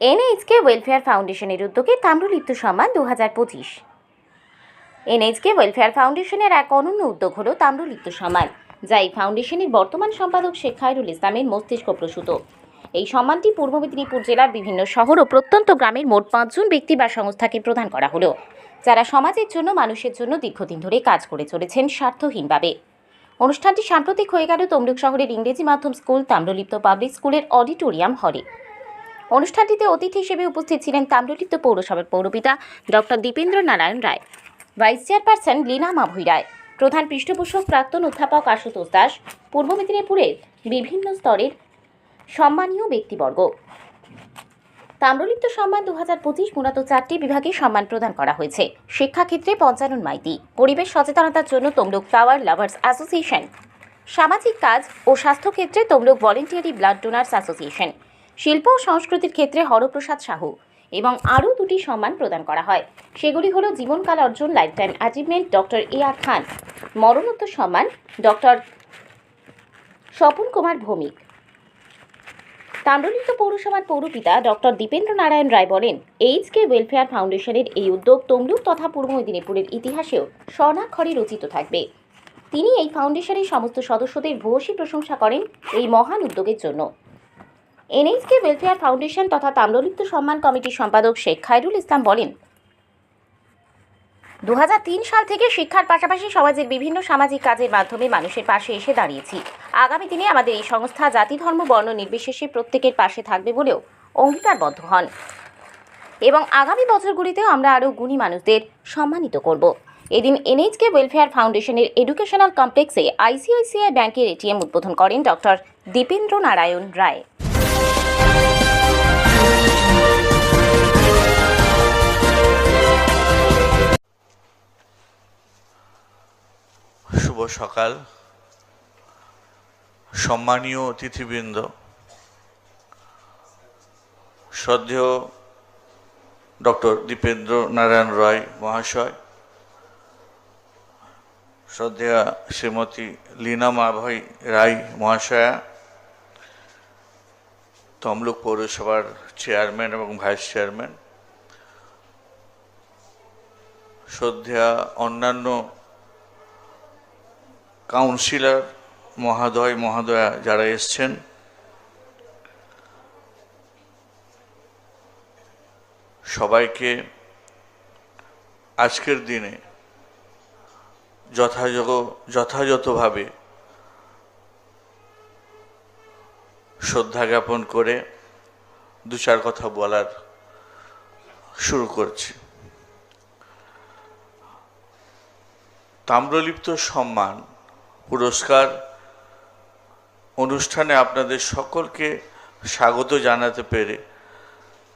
NHK welfare ফাউন্ডেশনের উদ্যোগে তাম্রলিপ্ত সম্মান দু হাজার পঁচিশ। এনএইচকে ওয়েলফেয়ার ফাউন্ডেশনের এক অনন্য উদ্যোগ হল তাম্রলিপ্ত সম্মান যা এই ফাউন্ডেশনের বর্তমান সম্পাদক শেখ খায়রুল ইসলামের মস্তিষ্ক প্রসূত। এই সম্মানটি পূর্ব মেদিনীপুর জেলার বিভিন্ন শহর ও প্রত্যন্ত গ্রামের মোট পাঁচজন ব্যক্তি বা সংস্থাকে প্রদান করা হলো, যারা সমাজের জন্য, মানুষের জন্য দীর্ঘদিন ধরে কাজ করে চলেছেন স্বার্থহীনভাবে। অনুষ্ঠানটি সাম্প্রতিক হয়ে গেল তমলুক শহরের ইংরেজি মাধ্যম স্কুল তাম্রলিপ্ত পাবলিক স্কুলের অডিটোরিয়াম হলে। অনুষ্ঠানটিতে অতিথি হিসেবে উপস্থিত ছিলেন তাম্রলিপ্ত পৌরসভার পৌরপিতা doctor Dipendra Narayan Roy, vice chairperson Leena Mavui Roy, প্রধান পৃষ্ঠপোষক প্রাক্তন অধ্যাপক আশুতোষ দাস, পূর্ব মেদিনীপুরের বিভিন্ন স্তরের সম্মানীয় ব্যক্তিবর্গ। তাম্রলিপ্ত সম্মান দু হাজার পঁচিশ মূলত চারটি বিভাগে সম্মান প্রদান করা হয়েছে। শিক্ষাক্ষেত্রে পঞ্চানন মাইতি, পরিবেশ সচেতনতার জন্য তমলুক ফ্লাওয়ার লাভার্স অ্যাসোসিয়েশন, সামাজিক কাজ ও স্বাস্থ্যক্ষেত্রে Tamluk voluntary blood donors association শিল্প ও সংস্কৃতির ক্ষেত্রে হরপ্রসাদ সাহু এবং আরও দুটি সম্মান প্রদান করা হয়। সেগুলি হলো জীবনকাল অর্জন life time achievement doctor A R Khan মরণোত্তর সম্মান ডক্টর স্বপন কুমার ভৌমিক। তাম্রলিপ্ত পৌরসভার পৌরপিতা ডক্টর দীপেন্দ্র নারায়ণ রায় বলেন এইচকে ওয়েলফেয়ার ফাউন্ডেশনের এই উদ্যোগ তমলুক তথা পূর্ব মেদিনীপুরের ইতিহাসেও স্বর্ণাক্ষরে রচিত থাকবে। তিনি এই ফাউন্ডেশনের সমস্ত সদস্যদের ভূয়সী প্রশংসা করেন এই মহান উদ্যোগের জন্য। এনএইচকে ওয়েলফেয়ার ফাউন্ডেশন তথা তাম্রলিপ্ত সম্মান কমিটির সম্পাদক শেখ খায়রুল ইসলাম বলেন দু হাজার তিন সাল থেকে শিক্ষার পাশাপাশি সমাজের বিভিন্ন সামাজিক কাজের মাধ্যমে মানুষের পাশে এসে দাঁড়িয়েছি। আগামী দিনে আমাদের এই সংস্থা জাতি, ধর্ম, বর্ণ নির্বিশেষে প্রত্যেকের পাশে থাকবে বলেও অঙ্গীকারবদ্ধ হন। এবং আগামী বছরগুলিতেও আমরা আরও গুণী মানুষদের সম্মানিত করব। এদিন এনএইচকে ওয়েলফেয়ার ফাউন্ডেশনের এডুকেশনাল কমপ্লেক্সে আইসিআইসিআই ব্যাংকের এটিএম উদ্বোধন করেন ডক্টর দীপেন্দ্র নারায়ণ রায়। শুভ সকাল। সম্মানীয় অতিথিবৃন্দ, শ্রদ্ধেয় ডক্টর দীপেন্দ্র নারায়ণ রায় মহাশয়, শ্রদ্ধেয়া শ্রীমতী লীনা মাভয় রায় মহাশয়া, তমলুক পৌরসভার চেয়ারম্যান এবং ভাইস চেয়ারম্যান, শ্রদ্ধেয়া অন্যান্য কাউন্সিলর মহাদয়, মহাদয়া যারা এসছেন, সবাইকে আজকের দিনে যথাযোগ যথাযথভাবে শ্রদ্ধা জ্ঞাপন করে দু চার কথা বলার শুরু করছি। তাম্রলিপ্ত সম্মান পুরস্কার অনুষ্ঠানে আপনাদের সকলকে স্বাগত জানাতে পেরে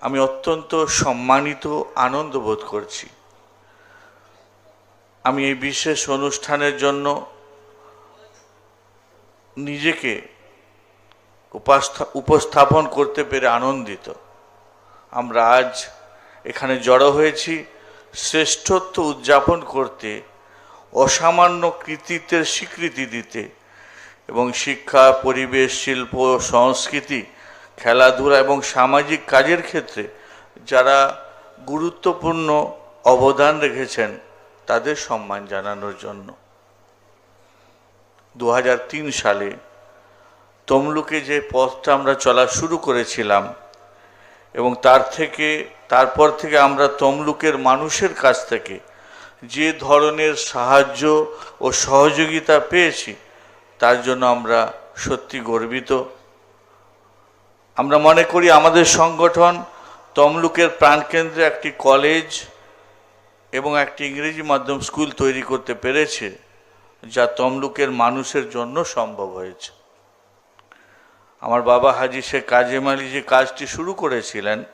আমি অত্যন্ত সম্মানিত আনন্দ বোধ করছি। আমি এই বিশেষ অনুষ্ঠানের জন্য নিজেকে উপাস্থা- উপস্থাপন করতে পেরে আনন্দিত। আমরা আজ এখানে জড়ো হয়েছি শ্রেষ্ঠত্ব উদযাপন করতে অসামান্য কৃতিত্বের স্বীকৃতি দিতে। এবং শিক্ষা, পরিবেশ, শিল্প, সংস্কৃতি, খেলাধুলা এবং সামাজিক কাজের ক্ষেত্রে যারা গুরুত্বপূর্ণ অবদান রেখেছেন, তাদের সম্মান জানানোর জন্য। দু হাজার তিন সালে তমলুকে যে পথটা আমরা চলা শুরু করেছিলাম এবং তার থেকে, তারপর থেকে আমরা তমলুকের মানুষের কাছ থেকে যে ধরনের সাহায্য ও সহযোগিতা পেয়েছি, তার জন্য আমরা সত্যি গর্বিত। আমরা মনে করি আমাদের সংগঠন তমলুকের প্রাণকেন্দ্রে একটি কলেজ এবং একটি ইংরেজি মাধ্যম স্কুল তৈরি করতে পেরেছে, যা তমলুকের মানুষের জন্য সম্ভব হয়েছে। আমার বাবা হাজি শেখ কাজেম আলী যে কাজটি শুরু করেছিলেন,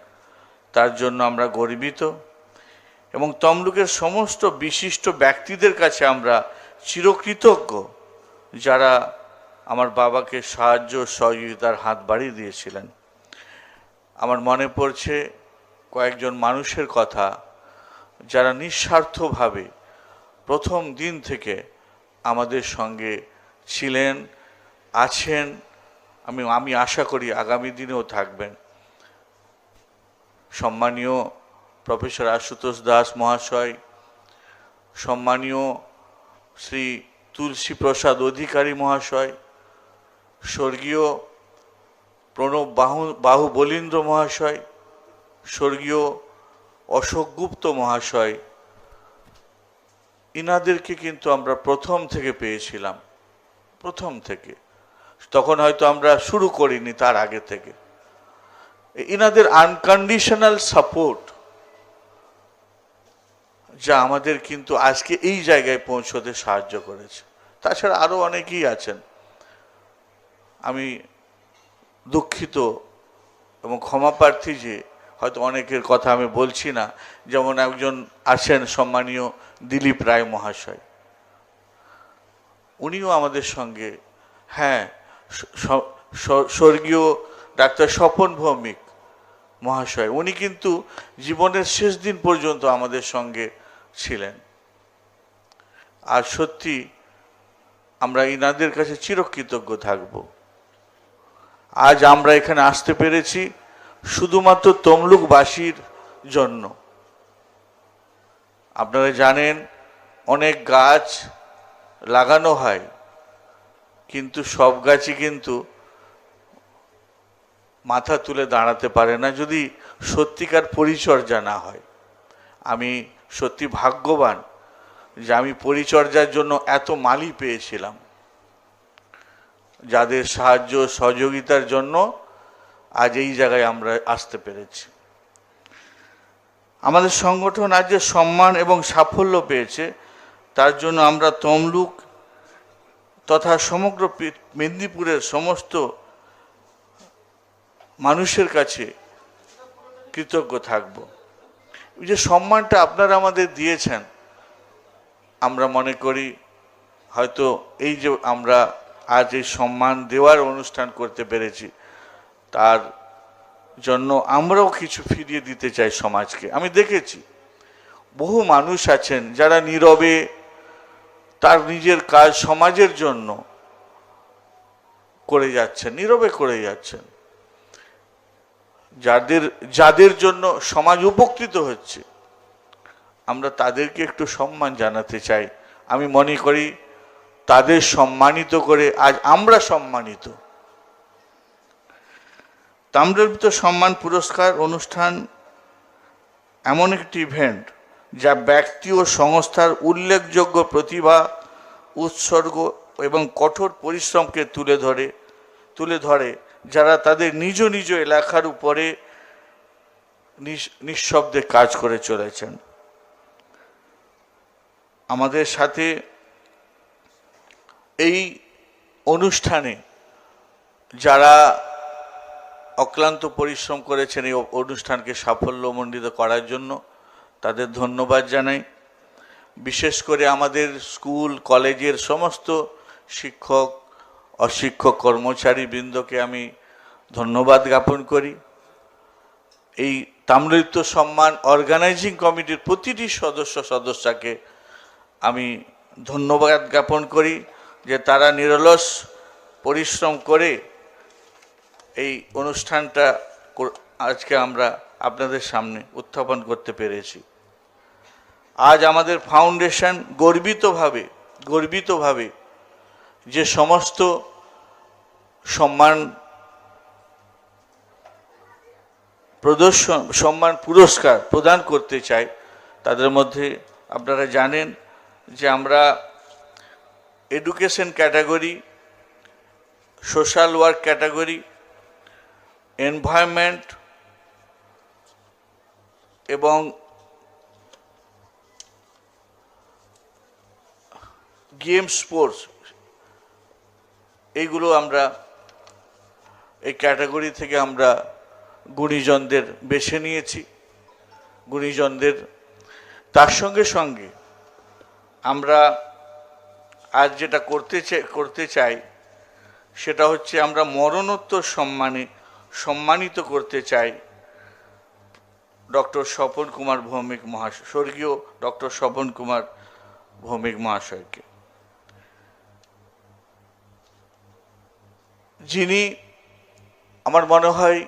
তার জন্য আমরা গর্বিত। এবং তমলুকের সমস্ত বিশিষ্ট ব্যক্তিদের কাছে আমরা চিরকৃতজ্ঞ, যারা আমার বাবাকে সাহায্য সহযোগিতার হাত বাড়িয়ে দিয়েছিলেন। আমার মনে পড়ছে কয়েকজন মানুষের কথা যারা নিঃস্বার্থভাবে প্রথম দিন থেকে আমাদের সঙ্গে ছিলেন, আছেন। আমি আমি আশা করি আগামী দিনেও থাকবেন। সম্মানীয় প্রফেসর আশুতোষ দাস মহাশয়, সম্মানীয় শ্রী তুলসী প্রসাদ অধিকারী মহাশয়, স্বর্গীয় প্রণব বাহু বাহু বলীন্দ্র মহাশয়, স্বর্গীয় অশোক গুপ্ত মহাশয়, ইনাদেরকে কিন্তু আমরা প্রথম থেকে পেয়েছিলাম, প্রথম থেকে। তখন হয়তো আমরা শুরু করিনি তার আগে থেকে। ইনাদের আনকন্ডিশনাল সাপোর্ট যা আমাদের কিন্তু আজকে এই জায়গায় পৌঁছতে সাহায্য করেছে। তাছাড়া আরও অনেকেই আছেন। আমি দুঃখিত এবং ক্ষমাপ্রার্থী যে হয়তো অনেকের কথা আমি বলছি না, যেমন একজন আছেন সম্মানীয় দিলীপ রায় মহাশয়। উনিও আমাদের সঙ্গে হ্যাঁ স্বর্গীয় ডাক্তার স্বপন ভৌমিক মহাশয়। উনি কিন্তু জীবনের শেষ দিন পর্যন্ত আমাদের সঙ্গে ছিলেন। আর সত্যি আমরা ইনাদের কাছে চিরকৃতজ্ঞ থাকব। আজ আমরা এখানে আসতে পেরেছি শুধুমাত্র তমলুকবাসীর জন্য। আপনারা জানেন, অনেক গাছ লাগানো হয়, কিন্তু সব গাছই কিন্তু মাথা তুলে দাঁড়াতে পারে না যদি সত্যিকার পরিচর্যা না হয়। আমি সত্যি ভাগ্যবান যে আমি পরিচর্যার জন্য এত মালি পেয়েছিলাম, যাদের সাহায্য সহযোগিতার জন্য আজ এই জায়গায় আমরা আসতে পেরেছি। আমাদের সংগঠন আজ যে সম্মান এবং সাফল্য পেয়েছে, তার জন্য আমরা তমলুক তথা সমগ্র মেদিনীপুরের সমস্ত মানুষের কাছে কৃতজ্ঞ থাকব। যে সম্মানটা আপনারা আমাদের দিয়েছেন, আমরা মনে করি হয়তো এই যে আমরা আজ এই সম্মান দেওয়ার অনুষ্ঠান করতে পেরেছি, তার জন্য আমরাও কিছু ফিরিয়ে দিতে চাই সমাজকে। আমি দেখেছি, বহু মানুষ আছেন যারা নীরবে তার নিজের কাজ সমাজের জন্য করে যাচ্ছেন, নীরবে করে যাচ্ছেন। যাদের যাদের জন্য সমাজ উপকৃত হচ্ছে, আমরা তাদেরকে একটু সম্মান জানাতে চাই। আমি মনে করি তাদের সম্মানিত করে আজ আমরা সম্মানিত। তাম্রলিপ্ত সম্মান পুরস্কার অনুষ্ঠান এমন একটি ইভেন্ট যা ব্যক্তি ও সংস্থার উল্লেখযোগ্য প্রতিভা, উৎসর্গ এবং কঠোর পরিশ্রমকে তুলে ধরে তুলে ধরে। যারা তাদের নিজ নিজ এলাকার উপরে নিঃশব্দে কাজ করে চলেছেন। আমাদের সাথে এই অনুষ্ঠানে যারা অক্লান্ত পরিশ্রম করেছেন এই অনুষ্ঠানকে সাফল্যমণ্ডিত করার জন্য, তাদের ধন্যবাদ জানাই। বিশেষ করে আমাদের স্কুল, কলেজের সমস্ত শিক্ষক অশিক্ষক কর্মচারী বৃন্দকে আমি ধন্যবাদ জ্ঞাপন করি। এই তাম্রলিপ্ত সম্মান অর্গানাইজিং কমিটির প্রতিটি সদস্য সদস্যকে আমি ধন্যবাদ জ্ঞাপন করি যে তারা নিরলস পরিশ্রম করে এই অনুষ্ঠানটা আজকে আমরা আপনাদের সামনে উত্থাপন করতে পেরেছি। আজ আমাদের ফাউন্ডেশন গর্বিতভাবে গর্বিতভাবে যে সমস্ত সম্মান প্রদর্শন, সম্মান পুরস্কার প্রদান করতে চাই, তাদের মধ্যে আপনারা জানেন যে আমরা education category, social work category, environment এবং গেম স্পোর্টস এইগুলো আমরা, এই ক্যাটাগরি থেকে আমরা গুণীজনদের বেছে নিয়েছি। গুণীজনদের, তার সঙ্গে সঙ্গে আমরা আজ যেটা করতে চাই করতে চাই, সেটা হচ্ছে আমরা মরণোত্তর সম্মানে সম্মানিত করতে চাই ডক্টর স্বপন কুমার ভৌমিক মহাশয়, স্বর্গীয় ডক্টর স্বপন কুমার ভৌমিক মহাশয়কে। যিনি আমার মনে হয়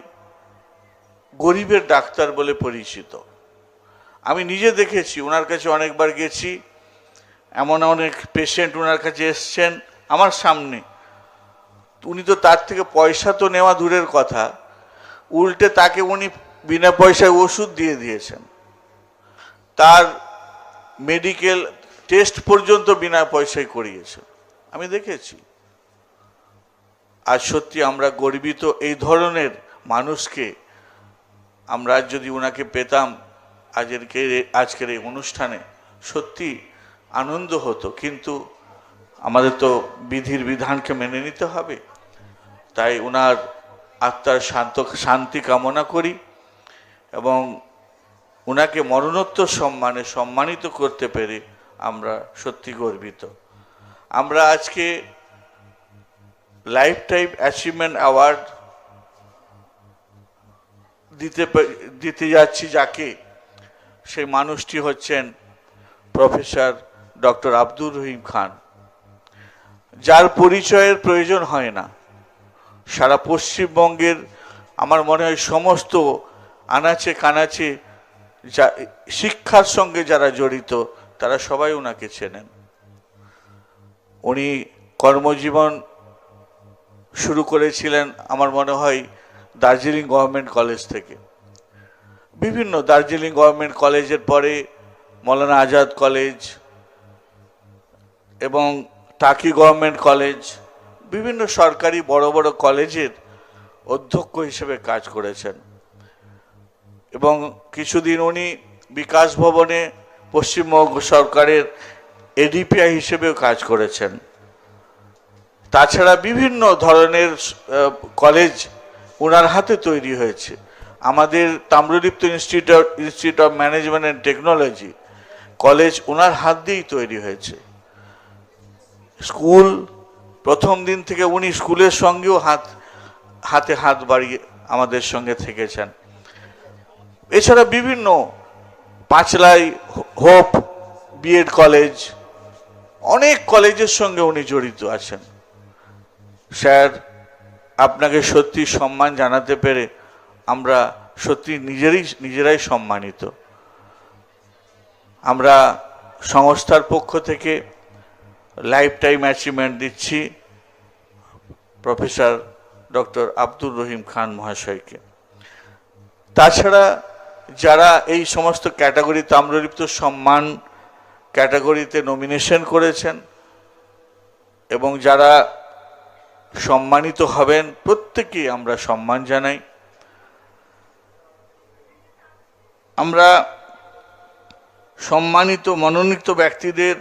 গরিবের ডাক্তার বলে পরিচিত। আমি নিজে দেখেছি, ওনার কাছে অনেকবার গেছি, এমন অনেক পেশেন্ট ওনার কাছে এসছেন আমার সামনে। উনি তো তার থেকে পয়সা তো নেওয়া দূরের কথা, উল্টে তাকে উনি বিনা পয়সায় ওষুধ দিয়ে দিয়েছেন। তার মেডিকেল টেস্ট পর্যন্ত বিনা পয়সায় করিয়েছেন। আমি দেখেছি। আজ সত্যি আমরা গর্বিত এই ধরনের মানুষকে আমরা যদি ওনাকে পেতাম আজকের আজকের এই অনুষ্ঠানে, সত্যি আনন্দ হতো। কিন্তু আমাদের তো বিধির বিধানকে মেনে নিতে হবে। তাই ওনার আত্মার শান্ত, শান্তি কামনা করি এবং ওনাকে মরণোত্তর সম্মানে সম্মানিত করতে পেরে আমরা সত্যি গর্বিত। আমরা আজকে লাইফ টাইম অ্যাচিভমেন্ট অ্যাওয়ার্ড দিতে দিতে যাচ্ছি যাকে, সেই মানুষটি হচ্ছেন প্রফেসর ডক্টর আব্দুর রহিম খান। যার পরিচয়ের প্রয়োজন হয় না। সারা পশ্চিমবঙ্গের আমার মনে হয় সমস্ত আনাচে কানাচে যা, শিক্ষার সঙ্গে যারা জড়িত, তারা সবাই ওনাকে চেনেন। উনি কর্মজীবন শুরু করেছিলেন আমার মনে হয় দার্জিলিং গভর্নমেন্ট কলেজ থেকে। বিভিন্ন দার্জিলিং গভর্নমেন্ট কলেজের পরে মৌলানা আজাদ কলেজ এবং টাকি গভর্নমেন্ট কলেজ, বিভিন্ন সরকারি বড় বড় কলেজের অধ্যক্ষ হিসেবে কাজ করেছেন। এবং কিছুদিন উনি বিকাশ ভবনে পশ্চিমবঙ্গ সরকারের এডিপিআই হিসেবেও কাজ করেছেন। তাছাড়া বিভিন্ন ধরনের কলেজ ওনার হাতে তৈরি হয়েছে। আমাদের Tamralipta institute institute of management and technology college ওনার হাত দিয়েই তৈরি হয়েছে। স্কুল, প্রথম দিন থেকে উনি স্কুলের সঙ্গেও হাত, হাতে হাত বাড়িয়ে আমাদের সঙ্গে থেকেছেন। এছাড়া বিভিন্ন পাঁচলাই হোপ বিএড কলেজ অনেক কলেজের সঙ্গে উনি জড়িত আছেন। স্যার, আপনাকে সত্যি সম্মান জানাতে পেরে আমরা সত্যি নিজেরই, নিজেরাই সম্মানিত। আমরা সংস্থার পক্ষ থেকে লাইফ টাইম অ্যাচিভমেন্ট দিচ্ছি প্রফেসর ডক্টর আব্দুর রহিম খান মহাশয়কে। তাছাড়া যারা এই সমস্ত ক্যাটাগরি তাম্রলিপ্ত সম্মান ক্যাটাগরিতে নমিনেশন করেছেন এবং যারা সম্মানিত হবেন প্রত্যেকে আমরা সম্মান জানাই। আমরা সম্মানিত, মনোনীত ব্যক্তিদের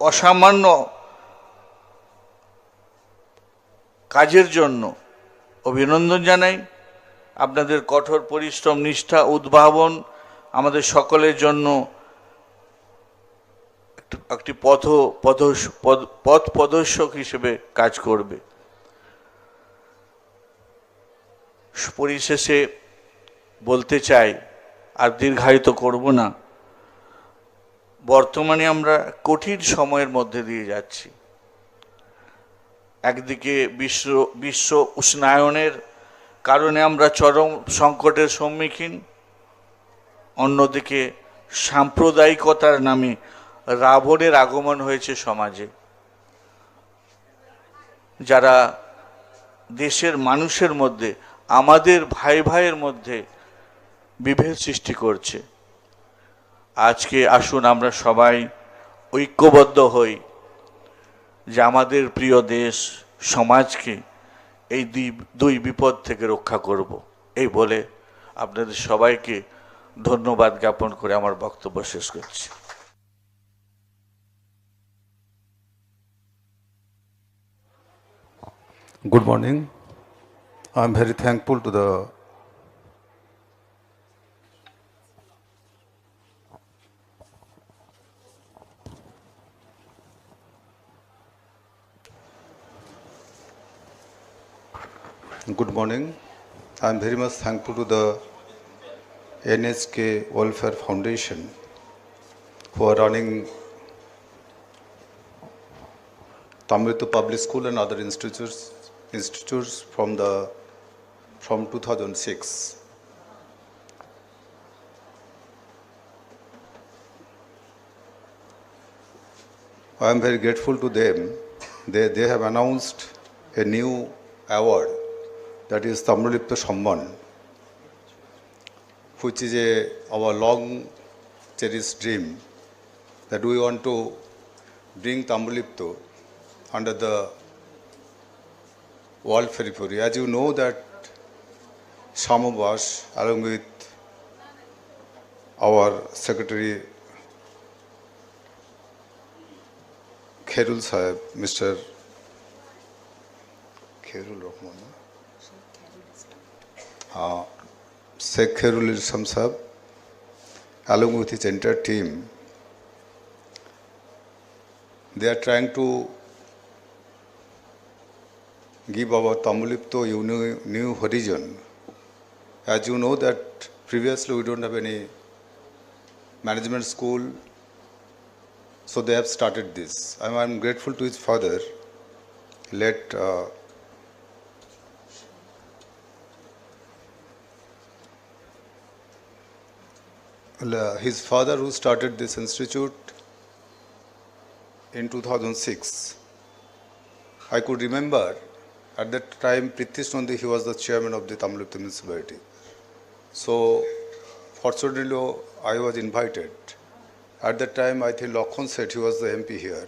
অসামান্য কাজের জন্য অভিনন্দন জানাই। আপনাদের কঠোর পরিশ্রম, নিষ্ঠা, উদ্ভাবন আমাদের সকলের জন্য একটি- পথ পথ প্রদর্শক হিসেবে কাজ করবে। পরিশেষে বলতে চাই, আর দীর্ঘায়িত করব না, বর্তমানে আমরা কঠিন সময়ের মধ্যে দিয়ে যাচ্ছি। একদিকে বিশ্ব বিশ্ব উষ্ণায়নের কারণে আমরা চরম সংকটের সম্মুখীন, অন্যদিকে সাম্প্রদায়িকতার নামে রাবণের আগমন হয়েছে সমাজে। যারা দেশের মানুষের মধ্যে, আমাদের ভাই ভাইয়ের মধ্যে বিভেদ সৃষ্টি করছে। আজকে আসুন আমরা সবাই ঐক্যবদ্ধ হই যে আমাদের প্রিয় দেশ সমাজকে এই দুই দুই বিপদ থেকে রক্ষা করব। এই বলে আপনাদের সবাইকে ধন্যবাদ জ্ঞাপন করে আমার বক্তব্য শেষ করছি। Good morning. I'm very thankful to the Good morning. I'm very much thankful to the NHK Welfare Foundation for running Tamritu Public School and other institutes, institutes from the from 2006. I am very grateful to them. They, they have announced a new award that is Tamrulipta Samman, which is a, our long cherished dream that we want to bring Tamrulipto under the world periphery. As you know that some of us, along with our Secretary Khairul Sahib, Mr. Khairul Rahman, uh, Sheikh Khairul Islam Sahib, along with his entire team, they are trying to give our Tamulipto new horizon. As you know that previously we don't have any management school, so they have started this. I'm, I'm grateful to his father. Let uh, his father who started this institute in 2006. I could remember at that time Pritish Nandi, he was the chairman of the Tamilipta municipality. So fortunately I was invited. At that time I think Lakhon said he was the MP here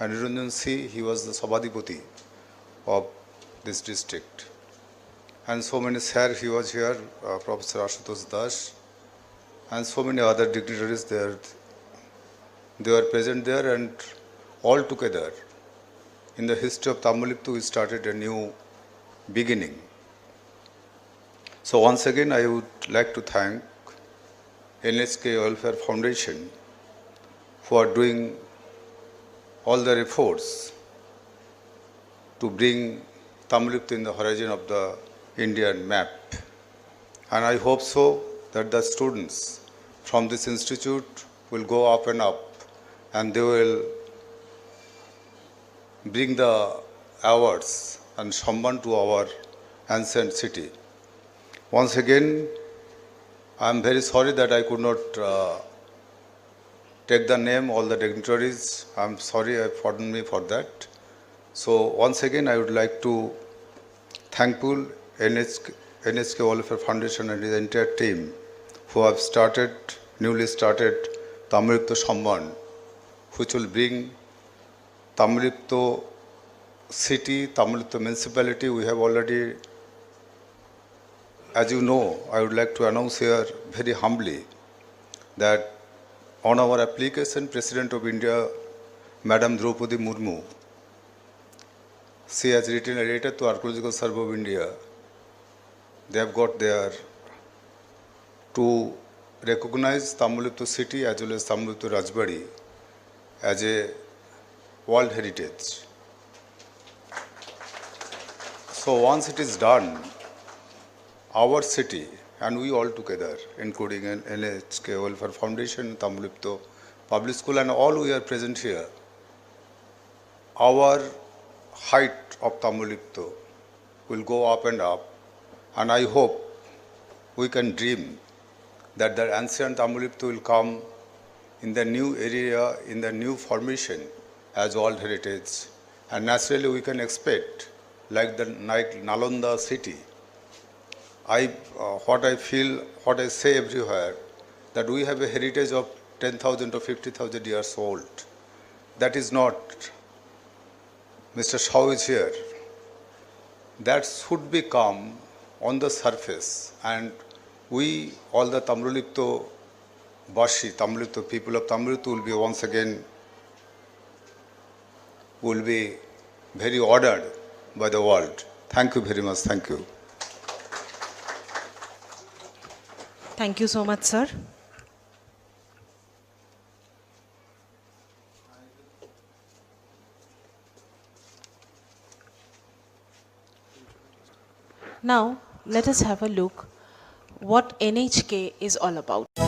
and Niranjan C, he was the Sabadipati of this district. And so many sir, he was here, uh, Professor Ashutosh Das and so many other dignitaries there. They were present there and all together in the history of Tamuliptu, we started a new beginning. So once again, I would like to thank NSK Welfare Foundation for doing all their efforts to bring Tamuliptu in the horizon of the Indian map. And I hope so that the students from this institute will go up and up and they will bring the awards and Samban to our ancient city. Once again, I am very sorry that I could not uh, take the name, all the dignitaries. I am sorry, uh, pardon me for that. So once again, I would like to thankful NHK, NHK Welfare Foundation and the entire team who have started, newly started Tamilipto Samban, which will bring Tamilipto city, Tamilipto municipality, we have already, as you know, I would like to announce here very humbly that on our application, President of India, Madam Draupadi Murmu, she has written a letter to Archaeological Survey of India. They have got there to recognize Tamilipto city as well as Tamilipto Rajbari as a World Heritage. So once it is done, our city and we all together, including NHK Welfare Foundation, Tamilipto Public School and all we are present here, our height of Tamilipto will go up and up and I hope we can dream that the ancient Tamilipto will come in the new area, in the new formation as World Heritage. And naturally we can expect, like the like Nalanda city, I, uh, what I feel, what I say everywhere, that we have a heritage of 10,000 or 50,000 years old. That is not, Mr. Shaw is here. That should become on the surface and we, all the Tamrulipto Bashi, Tamrulipto people of Tamrulipto will be once again, will be very ordered by the world. Thank you very much. Thank you. Thank you so much, sir. Now, let us have a look what NHK is all about.